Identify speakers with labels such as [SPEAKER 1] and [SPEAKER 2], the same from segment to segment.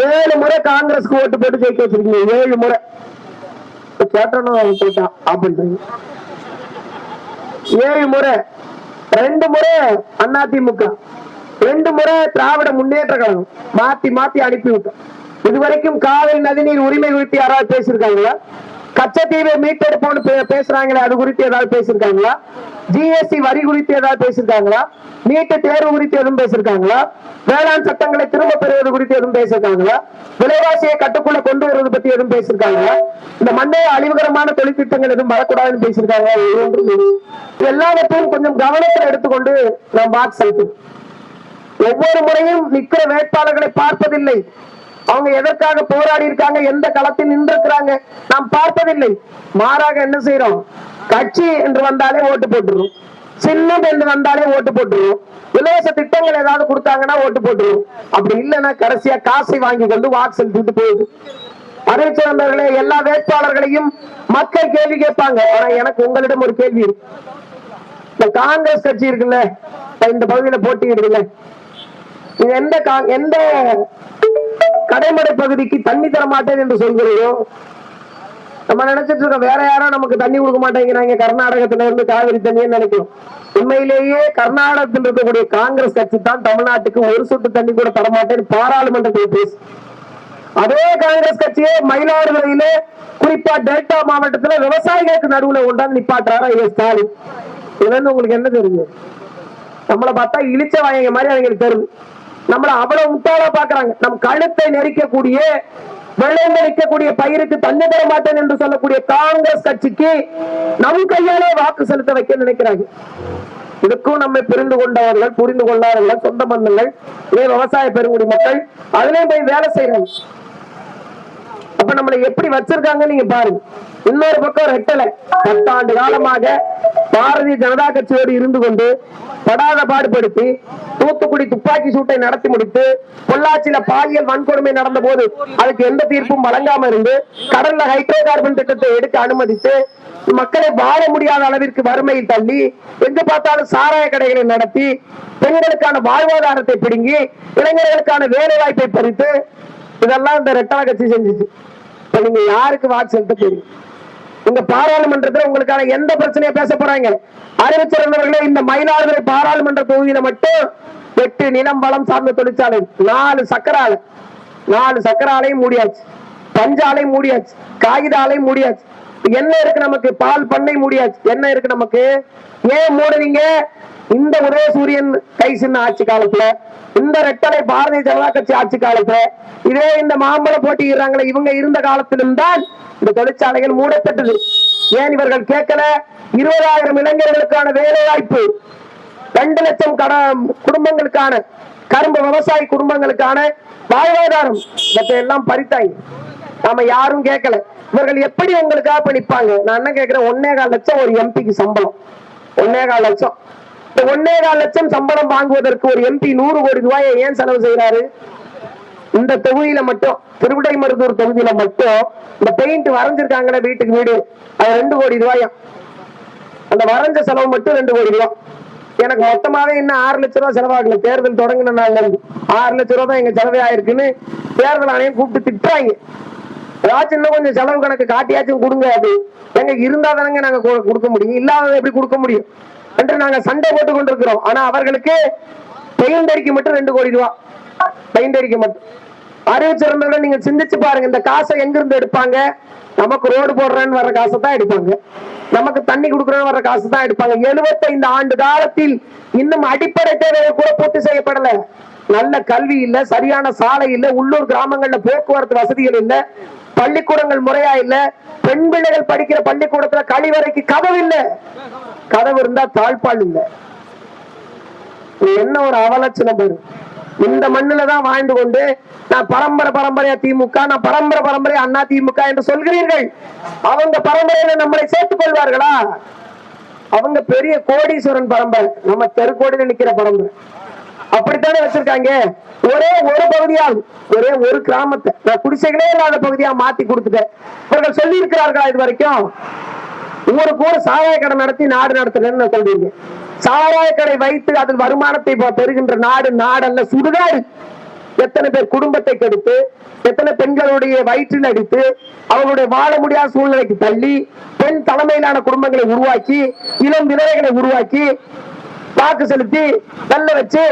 [SPEAKER 1] ஏழு முறை காங்கிரஸ்க்கு ஓட்டு போட்டு ஜெயிக்க வச்சிருக்கீங்க. ஏழு முறை. கேட்டனும் அவன் போயிட்டான் ஏழு முறை. ரெண்டு முறை அதிமுக ரெண்டு முறை திராவிட முன்னேற்ற கழகம். மாத்தி மாத்தி அனுப்பி விட்டோம். இதுவரைக்கும் காவிரி நதிநீர் உரிமை குறித்து யாராவது பேசியிருக்காங்களா? கச்சத்தீவை மீட்டெடுப்போம்னு பேசுறாங்களே அது குறித்து ஏதாவது பேசியிருக்காங்களா? ஜிஎஸ்டி வரி குறித்து ஏதாவது பேசியிருக்காங்களா? நீட்டு தேர்வு குறித்து எதுவும் பேசியிருக்காங்களா? வேளாண் சட்டங்களை திரும்ப பெறுவது குறித்து எதுவும் பேசியிருக்காங்களா? விலைவாசியை கட்டுக்குள்ள கொண்டு வருவது பத்தி எதுவும் பேசியிருக்காங்களா? இந்த மண்ணை அழிவுகரமான தொழிற்திட்டங்கள் எதுவும் வரக்கூடாதுன்னு பேசியிருக்காங்களா? எல்லாவற்றையும் கொஞ்சம் கவனத்தில் எடுத்துக்கொண்டு நாம் வாக்கு செலுத்தணும் ஒவ்வொரு முறையும் நிக்கிற வேட்பாளர்களை பார்ப்பதில்லை. அவங்க எதற்காக போராடி இருக்காங்க எந்த களத்தில் நின்றிருக்கிறாங்க நாம் பார்ப்பதில்லை. மாறாக என்ன செய்யறோம் கட்சி என்று வந்தாலே ஓட்டு போட்டுரும் சின்னம் என்று வந்தாலே ஓட்டு போட்டுருவோம். இலவச திட்டங்கள் ஏதாவது கொடுத்தாங்கன்னா ஓட்டு போட்டுருவோம். அப்படி இல்லைன்னா கடைசியா காசை வாங்கி கொண்டு வாக்கு செலுத்திட்டு போகுது. சிறந்தவர்களே எல்லா வேட்பாளர்களையும் மக்கள் கேள்வி கேட்பாங்க. ஆனா எனக்கு உங்களிடம் ஒரு கேள்வி இருக்கு. இந்த காங்கிரஸ் கட்சி இருக்குல்ல இந்த பகுதியில போட்டியிடுதுல்ல. நீங்க எந்த கா- எந்த கடைமடை பகுதிக்கு தண்ணி தர மாட்டேன் என்று சொல்கிறீரோ? நம்ம நினைச்சிட்டு இருக்கோம் வேற யாரும் நமக்கு தண்ணி கொடுக்க மாட்டேங்கிறாங்க. கர்நாடகத்துல இருந்து காவிரி தண்ணின்னு நினைக்கிறோம். உண்மையிலேயே கர்நாடகத்தில் இருக்கக்கூடிய காங்கிரஸ் கட்சி தான் தமிழ்நாட்டுக்கு ஒரு சொட்டு தண்ணி கூட தரமாட்டேன்னு பாராளுமன்றத்தில் பேசு. அதே காங்கிரஸ் கட்சியே மயிலாடுதுறையிலே குறிப்பா டெல்டா மாவட்டத்துல விவசாயிகளுக்கு நடுவுல கொண்டாந்து நிப்பாட்டுறாரா ஐயா ஸ்டாலின். இதுல இருந்து உங்களுக்கு என்ன தெரியும்? நம்மளை பார்த்தா இழிச்ச வாயங்க மாதிரி அவங்களுக்கு தெரியும். நம்மள அவ்வளவு முட்டாளா பாக்குறாங்க நம் கழுத்தை நெரிக்கக்கூடிய வெள்ளைந்து நிற்கக்கூடிய பயிருக்கு தண்ணி தர மாட்டேன் என்று சொல்லக்கூடிய காங்கிரஸ் கட்சிக்கு நம் கையாலே வாக்கு செலுத்த வைக்க நினைக்கிறாங்க இதுக்கும் நம்மை புரிந்து கொண்டவர்கள் புரிந்து கொள்ளாதவர்கள் சொந்த பந்தங்கள் இதே விவசாய பெருங்குடி மக்கள் அதுலயும் போய் வேலை செய்யறாங்க. அப்ப நம்மளை எப்படி வச்சிருக்காங்க நீங்க பாருங்க. இன்னொரு பக்கம் ரெட்டலை. பத்தாண்டு காலமாக பாரதிய ஜனதா கட்சியோடு இருந்து கொண்டு படாத பாடுபடுத்தி தூத்துக்குடி துப்பாக்கி சூட்டை நடத்தி முடித்து பொள்ளாச்சியில பாலியல் வன்கொடுமை நடந்த போது அதுக்கு எந்த தீர்ப்பும் வழங்காம இருந்து கடல்ல ஹைட்ரோ கார்பன் திட்டத்தை எடுக்க அனுமதித்து மக்களை வாழ முடியாத அளவிற்கு வறுமையில் தள்ளி எங்க பார்த்தாலும் சாராய கடைகளை நடத்தி பெண்களுக்கான வாழ்வாதாரத்தை பிடுங்கி இளைஞர்களுக்கான வேலை வாய்ப்பை பறித்து இதெல்லாம் இந்த ரெட்டலை கட்சி செஞ்சிச்சு. இப்ப நீங்க யாருக்கு வாக்கு செலுத்த தெரியும் இந்த பாராளுமன்றத்துல உங்களுக்கான எந்த பிரச்சனையை பேச போறாங்க. அறிவிச்சிருந்தவர்களே இந்த மயிலாடுதுறை பாராளுமன்ற தொகுதியில மட்டும் எட்டு நிலம் பலம் சார்ந்த தொழிற்சாலை நாலு சக்கராலை. நாலு சக்கராலையும் மூடியாச்சு. பஞ்சாலை மூடியாச்சு. காகித ஆலை மூடியாச்சு. என்ன இருக்கு நமக்கு? பால் பண்ணை மூடியாச்சு. என்ன இருக்கு நமக்கு? ஏன் மூடுவீங்க இந்த உதயசூரியன் கை சின்ன ஆட்சி காலத்துல இந்த ரெட்டலை பாரதிய ஜனதா கட்சி ஆட்சி காலத்துல இதே இந்த மாம்பழ போட்டியிடுறாங்களே இவங்க இருந்த காலத்திலும் தான் இந்த தொழிற்சாலைகள் மூடப்பட்டது. ஏன் இவர்கள் கேட்கல? இருபதாயிரம் இளைஞர்களுக்கான வேலை வாய்ப்பு ரெண்டு லட்சம் கட குடும்பங்களுக்கான கரும்பு விவசாய குடும்பங்களுக்கான வாழ்வாதாரம் இவற்றை எல்லாம் பறித்தாங்க நாம யாரும் கேட்கல. இவர்கள் எப்படி உங்களுக்காக பண்ணிப்பாங்க நிப்பாங்க நான் என்ன கேட்கிறேன்? ஒன்னே கால் லட்சம் ஒரு எம்பிக்கு சம்பளம். ஒன்னே கால் லட்சம். இந்த ஒன்னே கால் லட்சம் சம்பளம் வாங்குவதற்கு ஒரு எம்பி நூறு கோடி ரூபாயை ஏன் செலவு செய்யறாரு இந்த தொகுதியில மட்டும் திருவிடை மருதூர் தொகுதியில மட்டும் இந்த பெயிண்ட் வரைஞ்சிருக்காங்களே வீட்டுக்கு வீடு அது ரெண்டு கோடி ரூபாயும் அந்த வரைஞ்ச செலவு மட்டும் ரெண்டு கோடி ரூபாய் எனக்கு மொத்தமாவே இன்னும் ஆறு லட்ச ரூபாய் செலவாகல. தேர்தல் தொடங்கின நாள்ல இருந்து. ஆறு லட்ச ரூபாய் தான் எங்க செலவே ஆயிருக்குன்னு தேர்தல் ஆணையம் கூப்பிட்டு திட்டுறாங்க. ஏதாச்சும் இன்னும் கொஞ்சம் செலவு கணக்கு காட்டியாச்சும் கொடுங்க அது. எங்க இருந்தா தானங்க நாங்க கொடுக்க முடியும். இல்லாததை எப்படி கொடுக்க முடியும்? என்று நாங்க சண்டை போட்டு கொண்டிருக்கிறோம். ஆனா அவர்களுக்கு பெயிண்ட் மட்டும் ரெண்டு கோடி ரூபாய் பெயிண்ட் மட்டும். அறிவிச்சிருந்தவர்கள் நீங்க சிந்திச்சு பாருங்க. இந்த காசை எங்க இருந்து எடுப்பாங்க? நமக்கு ரோடு போடுறேன்னு வர்ற காசை தான் எடுப்பாங்க. நமக்கு தண்ணி கொடுக்குறேன்னு வர்ற காசு தான் எடுப்பாங்க. 75 ஆண்டு காலத்தில் இன்னும் அடிப்படை தேவைகள் கூட பூர்த்தி செய்யப்படல. நல்ல கல்வி இல்ல சரியான சாலை இல்ல உள்ளூர் கிராமங்கள்ல போக்குவரத்து வசதிகள் இல்ல பள்ளிக்கூடங்கள் முறையா இல்ல பெண் பிள்ளைகள் படிக்கிற பள்ளிக்கூடத்துல கழிவறைக்கு கதவு இல்ல. கதவு இருந்தா தாழ்பால் இல்ல. என்ன ஒரு அவலட்சணம் பேரு? இந்த மண்ணுல தான் வாழ்ந்து கொண்டு நான் பரம்பரை பரம்பரையா திமுக நான் பரம்பரை பரம்பரையா அண்ணா திமுக என்று சொல்கிறீர்கள். அவங்க பரம்பரையில நம்மளை சேர்த்துக் கொள்வார்களா? அவங்க பெரிய கோடீஸ்வரன் பரம்பரை. நம்ம தெருக்கோடியில நிக்கிற பரம்பரை. அப்படித்தானே வச்சிருக்காங்க? ஒரே ஒரு பகுதியால் ஒரே ஒரு கிராமத்தை. நான் குடிசைகளே இல்லாத பகுதியா மாத்தி கொடுத்துட்டேன். இவர்கள் சொல்லி இருக்கிறார்களா இது வரைக்கும்? ஊருக்கு ஊர் சாராய கடை நடத்தி நாடு நடத்துறேன்னு சொல்றீங்க. சாராய கடை வைத்து அதில் வருமானத்தை பெறுகின்ற நாடு நாடல்ல சுடுகாடு. எத்தனை பேர் குடும்பத்தை கெடுத்து எத்தனை பெண்களுடைய வயிற்றில் அடித்து அவர்களுடைய வாழ முடியாத சூழ்நிலைக்கு தள்ளி பெண் தலைமையிலான குடும்பங்களை உருவாக்கி இளம் விதவைகளை உருவாக்கி வாக்கு செலுத்தி வெள்ள வச்சு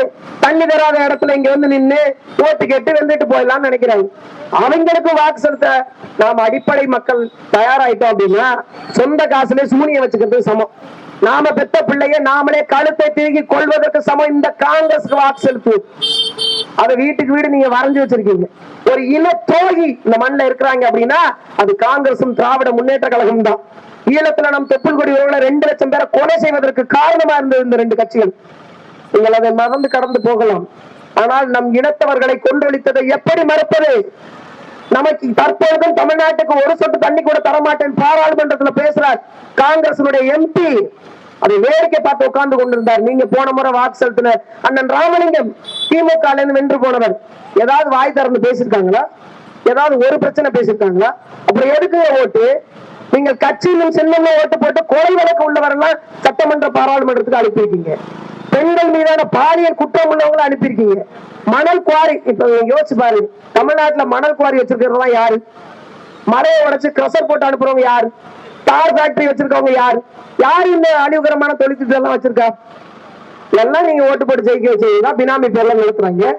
[SPEAKER 1] தண்ணி தராத இடத்துல இங்க வந்து நின்னு ஓட்டு கேட்டு வெந்துட்டு போயிடலாம்னு நினைக்கிறாங்க அவங்களுக்கு வாக்கு செலுத்த நாம அடிப்படை மக்கள் தயாராயிட்டோம் அப்படின்னா சொந்த காசுல சூனிய வச்சுக்கிறது சமம். நாம பெத்த பிள்ளைய நாமளே கழுத்தை திருகி கொள்வதற்கு சமம். இந்த காங்கிரஸ்க்கு வாக்கு செலுத்து. அதை வீட்டுக்கு வீடு நீங்க வரைஞ்சு வச்சிருக்கீங்க. ஒரு இன தோகி இந்த மண்ணில் இருக்கிறாங்க அப்படின்னா அது காங்கிரசும் திராவிட முன்னேற்ற கழகம் தான். ஈழத்துல நம் தொப்புள்கொடி உறவுல ரெண்டு லட்சம் பேரை கொலை செய்வதற்கு காரணமா இருந்தது இந்த ரெண்டு கட்சிகள். நீங்கள் அதை மறந்து கடந்து போகலாம். ஆனால் நம் இனத்தவர்களை கொன்றொழித்ததை எப்படி மறுப்பது? நமக்கு தற்பொழுதும் தமிழ்நாட்டுக்கு ஒரு சொட்டு தண்ணி கூட தரமாட்டேன். பாராளுமன்றத்துல பேசுறார் காங்கிரசினுடைய எம்பி அதை வேடிக்கை பார்த்து உட்கார்ந்து கொண்டிருந்தார். நீங்க போன முறை வாக்கு செலுத்தின அண்ணன் ராமலிங்கம் திமுக வென்று போனவர். ஏதாவது வாய் திறந்து பேசியிருக்காங்களா? ஏதாவது ஒரு பிரச்சனை பேசியிருக்காங்களா? அப்புறம் எதுக்கு ஓட்டு? நீங்கள் கட்சியிலும் சின்னமும் ஓட்டு போட்டு கொலை வழக்கு உள்ளவரெல்லாம் சட்டமன்ற பாராளுமன்றத்துக்கு அனுப்பியிருக்கீங்க. பெண்கள் மீதான பாலியல் குற்றம் உள்ளவங்களை அனுப்பியிருக்கீங்க. மணல் குவாரி இப்ப யோசிச்சு பாருங்க. தமிழ்நாட்டுல மணல் குவாரி வச்சிருக்கிறவங்க யாரு? மலையை உடைச்சு கிரசர் போட்டு அனுப்புறவங்க யாரு? தார் ஃபேக்டரி வச்சிருக்கவங்க யாரு? யாரு இந்த அழிவுகரமான தொழிற்சிட்டு எல்லாம் வச்சிருக்கா? எல்லாம் நீங்க ஓட்டு போட்டு ஜெயிக்க வச்சீங்கன்னா பினாமி பேர்ல நிறுத்துறாங்க.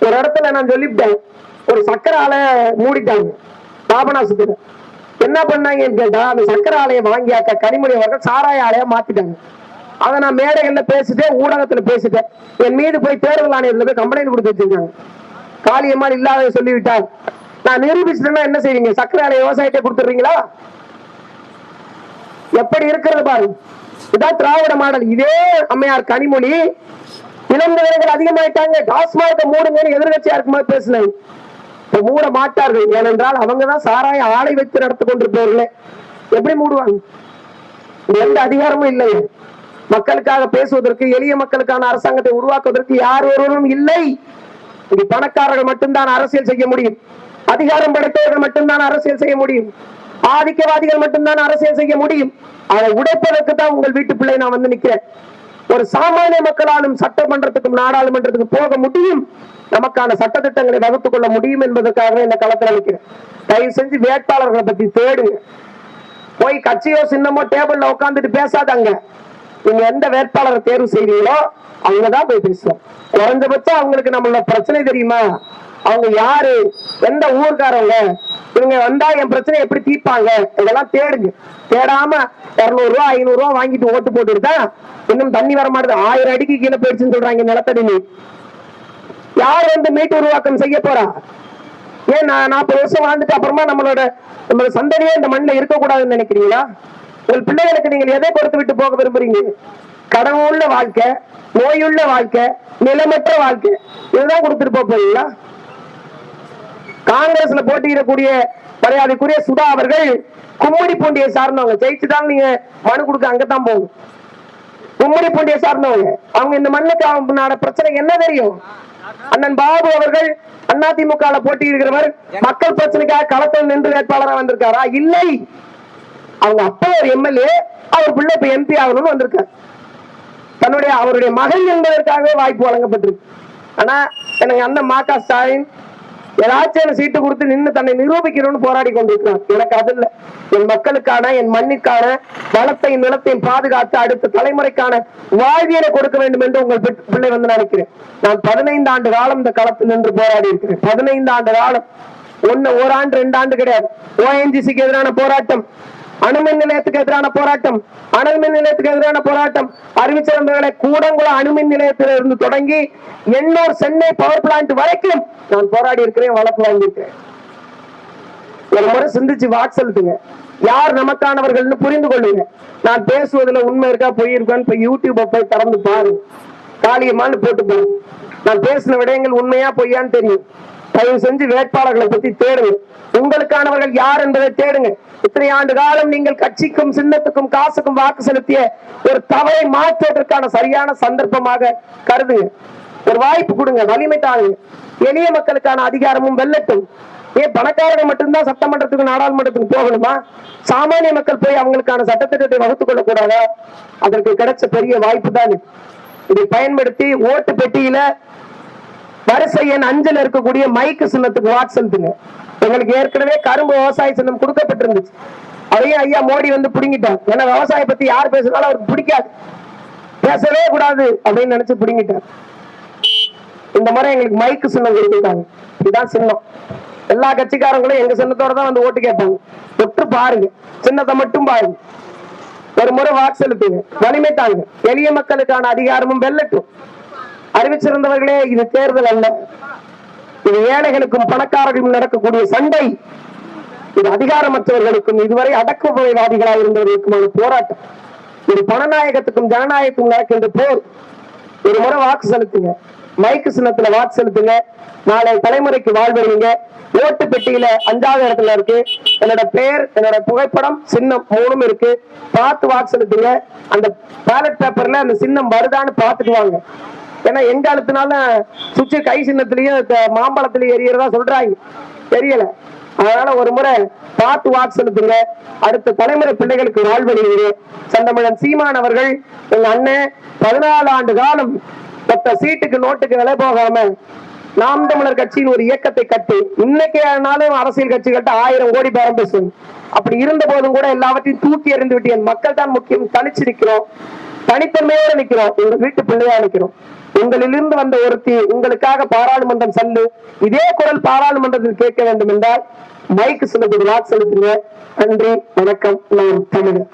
[SPEAKER 1] ஒரு இடத்துல நான் சொல்லிவிட்டேன். ஒரு சக்கரை ஆலை மூடிட்டாங்க. பாபநாசத்துல. என்ன பண்ணாங்கன்னு கேட்டா அந்த சக்கர ஆலையை வாங்கியாக்க கனிமொழி அவர்கள் சாராய ஆலையா மாத்திட்டாங்க. அதை நான் மேடைகள்ல பேசிட்டேன் ஊடகத்துல பேசிட்டேன். என் மீது போய் தேர்தல் ஆணையத்துல போய் கம்ப்ளைண்ட் கொடுத்து வச்சிருக்காங்க. காளியம்மா இல்லாத சொல்லிவிட்டார். நான் நிரூபிச்சிட்டேன்னா என்ன செய்வீங்க? சக்கரை ஆலை விவசாயத்தை கொடுத்துறீங்களா எப்படி இருக்கிறது பாருங்க இதான் திராவிட மாடல். இதே அம்மையார் கனிமொழி இளம் வீரர்கள் அதிகமாயிட்டாங்க. டாஸ்மாக மூடுங்கன்னு எதிர்கட்சியா இருக்கும்போது பேசினாங்க மூட மாட்டார்கள். ஏனென்றால் அவங்கதான் சாராய ஆடை வைத்து நடத்து கொண்டிருப்பவர்களே. எப்படி மூடுவாங்க? எந்த அதிகாரமும் இல்லை. மக்களுக்காக பேசுவதற்கு எளிய மக்களுக்கான அரசாங்கத்தை உருவாக்குவதற்கு யார் ஒருவரும் இல்லை. இது பணக்காரர்கள் மட்டும்தான் அரசியல் செய்ய முடியும். அதிகாரம் படைத்தவர்கள் மட்டும்தான் அரசியல் செய்ய முடியும். ஆதிக்கவாதிகள் மட்டும்தான் அரசியல் செய்ய முடியும். அதை உடைப்பதற்கு தான் உங்கள் வீட்டு பிள்ளை நான் வந்து நிக்கிறேன். ஒரு சாமானிய மக்களாலும் சட்டமன்றத்துக்கும் நாடாளுமன்றத்துக்கும் போக முடியும். நமக்கான சட்ட திட்டங்களை வகுத்துக் கொள்ள முடியும் என்பதற்காக இந்த களத்தில் அளிக்கிறேன் தயவு செஞ்சு வேட்பாளர்களை பத்தி தேடுங்க. போய் கட்சியோ சின்னமோ டேபிள்ல உட்காந்துட்டு பேசாதாங்க. நீங்க எந்த வேட்பாளரை தேர்வு செய்வீங்களோ அவங்கதான் போய் பேசுவோம். குறைஞ்சபட்சம் அவங்களுக்கு நம்மள பிரச்சனை தெரியுமா? அவங்க யாரு? எந்த ஊர்க்காரவங்க? இவங்க வந்தா என் பிரச்சனை எப்படி தீர்ப்பாங்க? இதெல்லாம் தேடுங்க. தேடாம இருநூறு ரூபா ஐநூறு ரூபா வாங்கிட்டு ஓட்டு போட்டுட்டு இன்னும் தண்ணி வர மாட்டேது ஆயிரம் அடிக்கு கீழே போயிடுச்சுன்னு சொல்றாங்க நிலத்தடி நீர் யார் வந்து மீட்டு உருவாக்கம் செய்ய போறா? ஏன் நான் நாற்பது வருஷம் வாழ்ந்துட்டு அப்புறமா நம்மளோட நம்மளோட சந்ததியே இந்த மண்ணில் இருக்கக்கூடாதுன்னு நினைக்கிறீங்களா? உங்கள் பிள்ளைகளுக்கு நீங்கள் எதை கொடுத்து விட்டு போக விரும்புறீங்க? கடவுள் உள்ள வாழ்க்கை நோயுள்ள வாழ்க்கை நிலமற்ற வாழ்க்கை. இதுதான் கொடுத்துட்டு போக போறீங்களா? காங்கிரஸ்ல போட்டியிடக்கூடிய மரியாதைக்குரிய சுதா அவர்கள் கும்மிடி பூண்டியை சார்ந்தவங்க. ஜெயிச்சுதான் நீங்க மனு கொடுக்க அங்கதான் போகணும் கும்மிடி பூண்டியை சார்ந்தவங்க. அவங்க இந்த மண்ணுக்கு அவங்க பிரச்சனை என்ன தெரியும்? அண்ணன் பாபு அவர்கள் அதிமுக போட்டியிடுகிறவர் மக்கள் பிரச்சனைக்காக களத்தில் நின்று வேட்பாளராக வந்திருக்காரா? இல்லை. அவங்க அப்பா ஒரு எம்எல்ஏ அவர் பிள்ளை இப்ப எம்பி ஆகணும்னு வந்திருக்காரு. தன்னுடைய அவருடைய மகன் என்பதற்காகவே வாய்ப்பு வழங்கப்பட்டிருக்கு. ஆனா எனக்கு அண்ணன் மா ஸ்டாலின் ஏதாச்சும் சீட்டு கொடுத்து நின்று தன்னை நிரூபிக்கணும்னு போராடி கொண்டிருக்கிறார். எனக்கு அது இல்ல. என் மக்களுக்கான என் மண்ணிற்கான வளத்தையும் நிலத்தையும் பாதுகாத்து அடுத்த தலைமுறைக்கான வாழ்வியலை கொடுக்க வேண்டும் என்று உங்கள் பிள்ளை வந்து நினைக்கிறேன். நான் பதினைந்து ஆண்டு காலம் இந்த களத்தில் நின்று போராடி இருக்கிறேன். பதினைந்து ஆண்டு காலம். ஒண்ணு ஓராண்டு ரெண்டு ஆண்டு கிடையாது. ஓஎன்ஜிசிக்கு எதிரான போராட்டம். அணுமின் நிலையத்துக்கு எதிரான போராட்டம் அனல் மின் நிலையத்துக்கு எதிரான போராட்டம். அறிவிச்சிருந்தவர்களை கூடங்குளம் அணுமின் நிலையத்திலிருந்து தொடங்கி எண்ணூர் சென்னை பவர் பிளான்ட் வரைக்கும் நான் போராடி இருக்கிறேன் வழக்கு வாங்கியிருக்கிறேன் ஒரு முறை சிந்திச்சு வாக்கு செலுத்துங்க. யார் நமக்கானவர்கள்னு புரிந்து கொள்ளுங்க. நான் பேசுவதுல உண்மை இருக்கா போயிருக்கான்னு இப்ப யூடியூப போய் திறந்து பாருங்க. காளியமான்னு போட்டு பாருங்க நான் பேசின விடயங்கள் உண்மையா பொய்யான்னு தெரியும். தயவு செஞ்சு வேட்பாளர்களை பத்தி தேடுங்க. உங்களுக்கானவர்கள் யார் என்பதை தேடுங்க. இத்தனை ஆண்டு காலம் நீங்கள் கட்சிக்கும் சின்னத்துக்கும் காசுக்கும் வாக்கு செலுத்திய ஒரு தவறை மாற்றுவதற்கான சரியான சந்தர்ப்பமாக கருதுங்க. ஒரு வாய்ப்பு கொடுங்க வலிமை தாங்க எளிய மக்களுக்கான அதிகாரமும் வெல்லட்டும். ஏன் பணக்காரர்கள் மட்டும்தான் சட்டமன்றத்துக்கு நாடாளுமன்றத்துக்கு போகணுமா? சாமானிய மக்கள் போய் அவங்களுக்கான சட்டத்திட்டத்தை வகுத்துக் கொள்ளக்கூடாதா? அதற்கு கிடைச்ச பெரிய வாய்ப்பு தான். இதை பயன்படுத்தி ஓட்டு பெட்டியில வரிசை எண் அஞ்சுல இருக்கக்கூடிய மைக்கு சின்னத்துக்கு வாட் செலுத்துங்க எங்களுக்கு ஏற்கனவே கரும்பு விவசாய சின்னம் கொடுக்கப்பட்டிருந்துச்சு. அதையும் ஐயா மோடி வந்து புடுங்கிட்டார். ஏன்னா விவசாய பத்தி யார் பேசுனாலும் அவருக்கு பிடிக்காது. பேசவே கூடாது அப்படின்னு நினைச்சு பிடுங்கிட்டார். இந்த முறை எங்களுக்கு மைக்கு சின்னம் கொடுத்துருக்காங்க இதுதான் சின்னம். எல்லா கட்சிக்காரங்களும் எங்க சின்னத்தோட தான் வந்து ஓட்டு கேட்பாங்க. தொட்டு பாருங்க. சின்னத்தை மட்டும் பாருங்க. ஒரு முறை வாக்கு செலுத்துங்க வலிமை தாங்க. எளிய மக்களுக்கான அதிகாரமும் வெல்லட்டும். அறிவிச்சிருந்தவர்களே இது தேர்தல் அல்ல. இது ஏழைகளுக்கும் பணக்காரர்களும் நடக்கக்கூடிய சண்டை. இது அதிகாரமற்றவர்களுக்கும் இதுவரை அடக்குமுறைவாதிகளாக இருந்தவர்களுக்குமான போராட்டம். இது பணநாயகத்துக்கும் ஜனநாயகத்துக்கும் நடக்கின்ற போர். ஒரு முறை வாக்கு செலுத்துங்க. மைக்கு சின்னத்துல வாக்கு செலுத்துங்க. நாளை தலைமுறைக்கு வாழ்வீங்க ஓட்டு பெட்டியில அஞ்சாவது இடத்துல இருக்கு. என்னோட பெயர் என்னோட புகைப்படம் சின்னம் மூணும் இருக்கு. பார்த்து வாக்கு செலுத்துங்க. அந்த பேலட் பேப்பர்ல அந்த சின்னம் வருதான்னு பார்த்துட்டு வாங்க. ஏன்னா எங்க அழுத்தினாலும் சுவிட்சு கை சின்னத்திலயும் த- மாம்பழத்திலயும் எரியறதா சொல்றாங்க. தெரியல. அதனால ஒரு முறை பார்த்து வாக்கு செலுத்துங்க. அடுத்த தலைமுறை பிள்ளைகளுக்கு வாழ்வழியுங்க சந்தமிழன் சீமான் அவர்கள் எங்க அண்ணன் பதினாலு ஆண்டு காலம் மொத்த சீட்டுக்கு நோட்டுக்கு விலை போகாம நாம் தமிழர் கட்சியின் ஒரு இயக்கத்தை கட்டி இன்னைக்கு ஆனாலும் அரசியல் கட்சி கட்ட ஆயிரம் கோடி பேரம் பேசும். அப்படி இருந்த போதும் கூட எல்லாவற்றையும் தூக்கி எறிந்து விட்டு என் மக்கள் தான் முக்கியம். தனிச்சு நிக்கிறோம். தனித்தன்மையோட நிக்கிறோம். உங்க வீட்டு பிள்ளையா நிக்கிறோம். உங்களிலிருந்து வந்த ஒருத்தி உங்களுக்காக பாராளுமன்றம் செல்லு. இதே குரல் பாராளுமன்றத்தில் கேட்க வேண்டும் என்றால் மைக்கு சின்னத்துக்கு வாக்கு செலுத்துங்க. நன்றி வணக்கம். நான் தமிழர்